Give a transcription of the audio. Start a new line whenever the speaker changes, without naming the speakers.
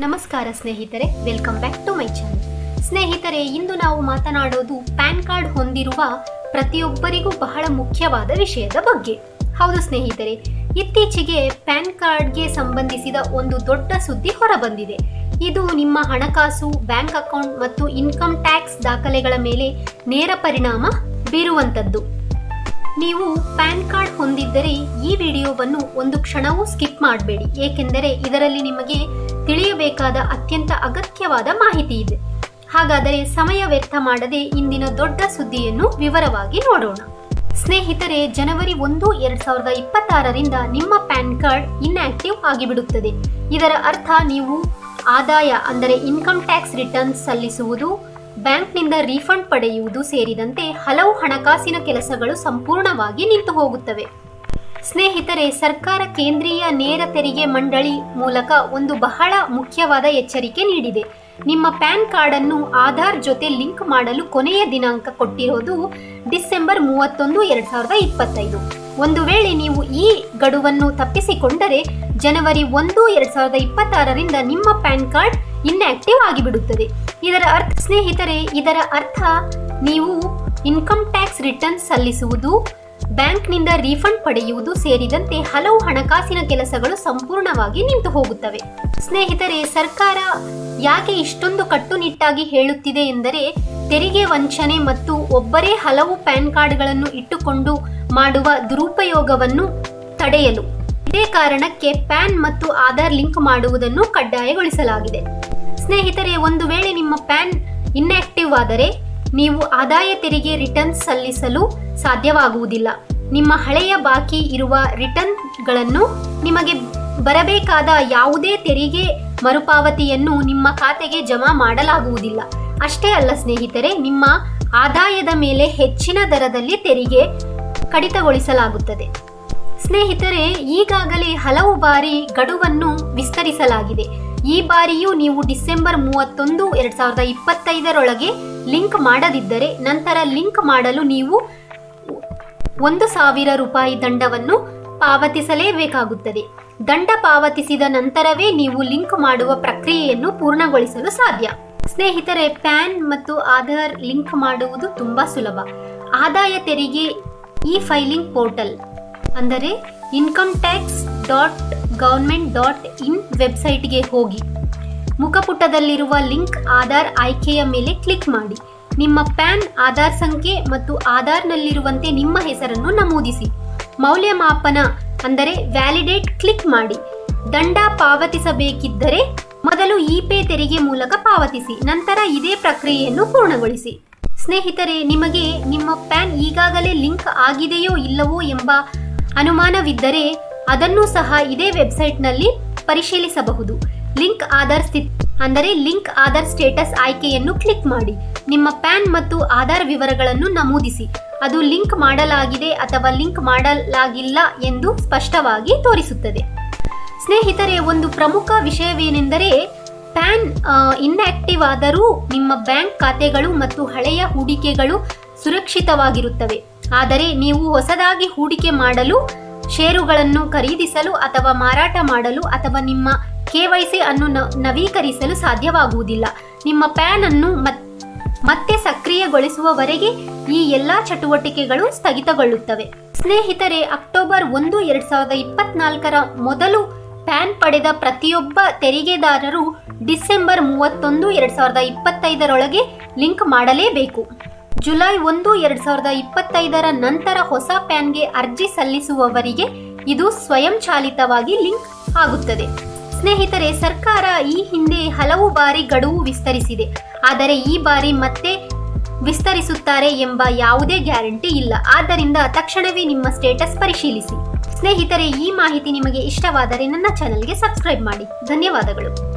ನಮಸ್ಕಾರ ಸ್ನೇಹಿತರೆ welcome back to my channel ಸ್ನೇಹಿತರೆ, ಇಂದು ನಾವು ಮಾತನಾಡೋದು ಪ್ಯಾನ್ ಕಾರ್ಡ್ ಹೊಂದಿರುವ ಪ್ರತಿಯೊಬ್ಬರಿಗೂ ಬಹಳ ಮುಖ್ಯವಾದ ವಿಷಯದ ಬಗ್ಗೆ. ಹೌದು ಸ್ನೇಹಿತರೆ, ಇತ್ತೀಚೆಗೆ ಪ್ಯಾನ್ ಕಾರ್ಡ್ಗೆ ಸಂಬಂಧಿಸಿದ ಒಂದು ದೊಡ್ಡ ಸುದ್ದಿ ಹೊರಬಂದಿದೆ. ಇದು ನಿಮ್ಮ ಹಣಕಾಸು, ಬ್ಯಾಂಕ್ ಅಕೌಂಟ್ ಮತ್ತು ಇನ್ಕಮ್ ಟ್ಯಾಕ್ಸ್ ದಾಖಲೆಗಳ ಮೇಲೆ ನೇರ ಪರಿಣಾಮ ಬೀರುವಂಥದ್ದು. ನೀವು ಪ್ಯಾನ್ ಕಾರ್ಡ್ ಹೊಂದಿದ್ದರೆ ಈ ವಿಡಿಯೋವನ್ನು ಒಂದು ಕ್ಷಣವೂ ಸ್ಕಿಪ್ ಮಾಡಬೇಡಿ. ಏಕೆಂದರೆ ಇದರಲ್ಲಿ ನಿಮಗೆ ತಿಳಿಯಬೇಕಾದ ಅತ್ಯಂತ ಅಗತ್ಯವಾದ ಮಾಹಿತಿ ಇದೆ. ಹಾಗಾದರೆ ಸಮಯ ವ್ಯರ್ಥ ಮಾಡದೆ ಇಂದಿನ ದೊಡ್ಡ ಸುದ್ದಿಯನ್ನು ವಿವರವಾಗಿ ನೋಡೋಣ. ಸ್ನೇಹಿತರೆ, ಜನವರಿ ಒಂದು, ಎರಡ್ ಸಾವಿರದ ಇಪ್ಪತ್ತಾರರಿಂದ ನಿಮ್ಮ ಪ್ಯಾನ್ ಕಾರ್ಡ್ ಇನ್ಆಕ್ಟಿವ್ ಆಗಿಬಿಡುತ್ತದೆ. ಇದರ ಅರ್ಥ ನೀವು ಆದಾಯ, ಅಂದರೆ ಇನ್ಕಮ್ ಟ್ಯಾಕ್ಸ್ ರಿಟರ್ನ್ಸ್ ಸಲ್ಲಿಸುವುದು, ಬ್ಯಾಂಕ್ನಿಂದ ರೀಫಂಡ್ ಪಡೆಯುವುದು ಸೇರಿದಂತೆ ಹಲವು ಹಣಕಾಸಿನ ಕೆಲಸಗಳು ಸಂಪೂರ್ಣವಾಗಿ ನಿಂತು ಹೋಗುತ್ತವೆ ಸ್ನೇಹಿತರೆ, ಸರ್ಕಾರ ಕೇಂದ್ರೀಯ ನೇರ ತೆರಿಗೆ ಮಂಡಳಿ ಮೂಲಕ ಒಂದು ಬಹಳ ಮುಖ್ಯವಾದ ಎಚ್ಚರಿಕೆ ನೀಡಿದೆ. ನಿಮ್ಮ ಪ್ಯಾನ್ ಕಾರ್ಡ್ ಅನ್ನು ಆಧಾರ್ ಜೊತೆ ಲಿಂಕ್ ಮಾಡಲು ಕೊನೆಯ ದಿನಾಂಕ ಕೊಟ್ಟಿರೋದು ಡಿಸೆಂಬರ್ ಮೂವತ್ತೊಂದು, ಎರಡ್ ಸಾವಿರದ ಇಪ್ಪತ್ತೈದು. ಒಂದು ವೇಳೆ ನೀವು ಈ ಗಡುವನ್ನು ತಪ್ಪಿಸಿಕೊಂಡರೆ ಜನವರಿ ಒಂದು, ಎರಡ್ ಸಾವಿರದ ಇಪ್ಪತ್ತಾರರಿಂದ ನಿಮ್ಮ ಪ್ಯಾನ್ ಕಾರ್ಡ್ ಇನ್ಆಕ್ಟಿವ್ ಆಗಿಬಿಡುತ್ತದೆ. ಇದರ ಅರ್ಥ, ಸ್ನೇಹಿತರೆ, ಇದರ ಅರ್ಥ ನೀವು ಇನ್ಕಮ್ ಟ್ಯಾಕ್ಸ್ ರಿಟರ್ನ್ಸ್ ಸಲ್ಲಿಸುವುದು ಬ್ಯಾಂಕ್ನಿಂದ ರೀಫಂಡ್ ಪಡೆಯುವುದು ಸೇರಿದಂತೆ ಹಲವು ಹಣಕಾಸಿನ ಕೆಲಸಗಳು ಸಂಪೂರ್ಣವಾಗಿ ನಿಂತು ಹೋಗುತ್ತವೆ. ಸ್ನೇಹಿತರೆ, ಸರ್ಕಾರ ಯಾಕೆ ಇಷ್ಟೊಂದು ಕಟ್ಟುನಿಟ್ಟಾಗಿ ಹೇಳುತ್ತಿದೆ ಎಂದರೆ, ತೆರಿಗೆ ವಂಚನೆ ಮತ್ತು ಒಬ್ಬರೇ ಹಲವು ಪ್ಯಾನ್ ಕಾರ್ಡ್ಗಳನ್ನು ಇಟ್ಟುಕೊಂಡು ಮಾಡುವ ದುರುಪಯೋಗವನ್ನು ತಡೆಯಲು ಇದೇ ಕಾರಣಕ್ಕೆ ಪ್ಯಾನ್ ಮತ್ತು ಆಧಾರ್ ಲಿಂಕ್ ಮಾಡುವುದನ್ನು ಕಡ್ಡಾಯಗೊಳಿಸಲಾಗಿದೆ. ಸ್ನೇಹಿತರೆ, ಒಂದು ವೇಳೆ ನಿಮ್ಮ ಪ್ಯಾನ್ ಇನ್ಆಕ್ಟಿವ್ ಆದರೆ ನೀವು ಆದಾಯ ತೆರಿಗೆ ರಿಟರ್ನ್ ಸಲ್ಲಿಸಲು ಸಾಧ್ಯವಾಗುವುದಿಲ್ಲ. ನಿಮ್ಮ ಹಳೆಯ ಬಾಕಿ ಇರುವ ರಿಟರ್ನ್ಗಳನ್ನು ನಿಮಗೆ ಬರಬೇಕಾದ ಯಾವುದೇ ತೆರಿಗೆ ಮರುಪಾವತಿಯನ್ನು ನಿಮ್ಮ ಖಾತೆಗೆ ಜಮಾ ಮಾಡಲಾಗುವುದಿಲ್ಲ. ಅಷ್ಟೇ ಅಲ್ಲ ಸ್ನೇಹಿತರೆ, ನಿಮ್ಮ ಆದಾಯದ ಮೇಲೆ ಹೆಚ್ಚಿನ ದರದಲ್ಲಿ ತೆರಿಗೆ ಕಡಿತಗೊಳಿಸಲಾಗುತ್ತದೆ. ಸ್ನೇಹಿತರೆ, ಈಗಾಗಲೇ ಹಲವು ಬಾರಿ ಗಡುವನ್ನು ವಿಸ್ತರಿಸಲಾಗಿದೆ. ಈ ಬಾರಿಯೂ ನೀವು ಡಿಸೆಂಬರ್ ಮೂವತ್ತೊಂದು, ಎರಡ್ ಸಾವಿರದ ಇಪ್ಪತ್ತೈದರೊಳಗೆ ಲಿಂಕ್ ಮಾಡದಿದ್ದರೆ ನಂತರ ಲಿಂಕ್ ಮಾಡಲು ನೀವು ಒಂದು ಸಾವಿರ ರೂಪಾಯಿ ದಂಡವನ್ನು ಪಾವತಿಸಲೇಬೇಕಾಗುತ್ತದೆ. ದಂಡ ಪಾವತಿಸಿದ ನಂತರವೇ ನೀವು ಲಿಂಕ್ ಮಾಡುವ ಪ್ರಕ್ರಿಯೆಯನ್ನು ಪೂರ್ಣಗೊಳಿಸಲು ಸಾಧ್ಯ. ಸ್ನೇಹಿತರೆ, ಪ್ಯಾನ್ ಮತ್ತು ಆಧಾರ್ ಲಿಂಕ್ ಮಾಡುವುದು ತುಂಬಾ ಸುಲಭ. ಆದಾಯ ತೆರಿಗೆ ಇ ಫೈಲಿಂಗ್ ಪೋರ್ಟಲ್ ಅಂದರೆ income tax dot government dot in ವೆಬ್ಸೈಟ್ಗೆ ಹೋಗಿ. ಮುಖಪುಟದಲ್ಲಿರುವ ಲಿಂಕ್ ಆಧಾರ್ ಆಯ್ಕೆಯ ಮೇಲೆ ಕ್ಲಿಕ್ ಮಾಡಿ. ನಿಮ್ಮ ಪ್ಯಾನ್, ಆಧಾರ್ ಸಂಖ್ಯೆ ಮತ್ತು ಆಧಾರ್ನಲ್ಲಿರುವಂತೆ ನಿಮ್ಮ ಹೆಸರನ್ನು ನಮೂದಿಸಿ. ಮೌಲ್ಯಮಾಪನ ಅಂದರೆ ವ್ಯಾಲಿಡೇಟ್ ಕ್ಲಿಕ್ ಮಾಡಿ. ದಂಡ ಪಾವತಿಸಬೇಕಿದ್ದರೆ ಮೊದಲು ಇ ಪೇ ತೆರಿಗೆ ಮೂಲಕ ಪಾವತಿಸಿ. ನಂತರ ಇದೇ ಪ್ರಕ್ರಿಯೆಯನ್ನು ಪೂರ್ಣಗೊಳಿಸಿ. ಸ್ನೇಹಿತರೆ, ನಿಮಗೆ ನಿಮ್ಮ ಪ್ಯಾನ್ ಈಗಾಗಲೇ ಲಿಂಕ್ ಆಗಿದೆಯೋ ಇಲ್ಲವೋ ಎಂಬ ಅನುಮಾನವಿದ್ದರೆ ಅದನ್ನು ಸಹ ಇದೇ ವೆಬ್ಸೈಟ್ನಲ್ಲಿ ಪರಿಶೀಲಿಸಬಹುದು. ಲಿಂಕ್ ಆಧಾರ್ ಸ್ಥಿತಿ, ಅಂದರೆ ಲಿಂಕ್ ಆಧಾರ್ ಸ್ಟೇಟಸ್ ಆಯ್ಕೆಯನ್ನು ಕ್ಲಿಕ್ ಮಾಡಿ. ನಿಮ್ಮ ಪ್ಯಾನ್ ಮತ್ತು ಆಧಾರ್ ವಿವರಗಳನ್ನು ನಮೂದಿಸಿ. ಅದು ಲಿಂಕ್ ಮಾಡಲಾಗಿದೆ ಅಥವಾ ಲಿಂಕ್ ಮಾಡಲಾಗಿಲ್ಲ ಎಂದು ಸ್ಪಷ್ಟವಾಗಿ ತೋರಿಸುತ್ತದೆ. ಸ್ನೇಹಿತರೆ, ಒಂದು ಪ್ರಮುಖ ವಿಷಯವೇನೆಂದರೆ, ಪ್ಯಾನ್ ಇನ್ಆಕ್ಟಿವ್ ಆದರೂ ನಿಮ್ಮ ಬ್ಯಾಂಕ್ ಖಾತೆಗಳು ಮತ್ತು ಹಳೆಯ ಹೂಡಿಕೆಗಳು ಸುರಕ್ಷಿತವಾಗಿರುತ್ತವೆ. ಆದರೆ ನೀವು ಹೊಸದಾಗಿ ಹೂಡಿಕೆ ಮಾಡಲು ಷೇರುಗಳನ್ನು ಖರೀದಿಸಲು ಅಥವಾ ಮಾರಾಟ ಮಾಡಲು ಅಥವಾ ನಿಮ್ಮ ಕೆವೈಸಿ ಅನ್ನು ನವೀಕರಿಸಲು ಸಾಧ್ಯವಾಗುವುದಿಲ್ಲ. ನಿಮ್ಮ ಪ್ಯಾನ್ ಅನ್ನು ಮತ್ತೆ ಸಕ್ರಿಯಗೊಳಿಸುವವರೆಗೆ ಈ ಎಲ್ಲಾ ಚಟುವಟಿಕೆಗಳು ಸ್ಥಗಿತಗೊಳ್ಳುತ್ತವೆ. ಸ್ನೇಹಿತರೆ, ಅಕ್ಟೋಬರ್ ಒಂದು, ಎರಡ್ ಸಾವಿರದ ಇಪ್ಪತ್ನಾಲ್ಕರ ಮೊದಲು ಪ್ಯಾನ್ ಪಡೆದ ಪ್ರತಿಯೊಬ್ಬ ತೆರಿಗೆದಾರರು ಡಿಸೆಂಬರ್ ಮೂವತ್ತೊಂದು, ಎರಡ್ ಸಾವಿರದ ಇಪ್ಪತ್ತೈದರೊಳಗೆ ಲಿಂಕ್ ಮಾಡಲೇಬೇಕು. ಜುಲೈ ಒಂದು, ಎರಡ್ ಸಾವಿರದ ಇಪ್ಪತ್ತೈದರ ನಂತರ ಹೊಸ ಪ್ಯಾನ್ಗೆ ಅರ್ಜಿ ಸಲ್ಲಿಸುವವರಿಗೆ ಇದು ಸ್ವಯಂಚಾಲಿತವಾಗಿ ಲಿಂಕ್ ಆಗುತ್ತದೆ. ಸ್ನೇಹಿತರೆ, ಸರ್ಕಾರ ಈ ಹಿಂದೆ ಹಲವು ಬಾರಿ ಗಡುವು ವಿಸ್ತರಿಸಿದೆ. ಆದರೆ ಈ ಬಾರಿ ಮತ್ತೆ ವಿಸ್ತರಿಸುತ್ತಾರೆ ಎಂಬ ಯಾವುದೇ ಗ್ಯಾರಂಟಿ ಇಲ್ಲ. ಆದ್ದರಿಂದ ತಕ್ಷಣವೇ ನಿಮ್ಮ ಸ್ಟೇಟಸ್ ಪರಿಶೀಲಿಸಿ. ಸ್ನೇಹಿತರೆ, ಈ ಮಾಹಿತಿ ನಿಮಗೆ ಇಷ್ಟವಾದರೆ ನನ್ನ ಚಾನೆಲ್ಗೆ ಸಬ್ಸ್ಕ್ರೈಬ್ ಮಾಡಿ. ಧನ್ಯವಾದಗಳು.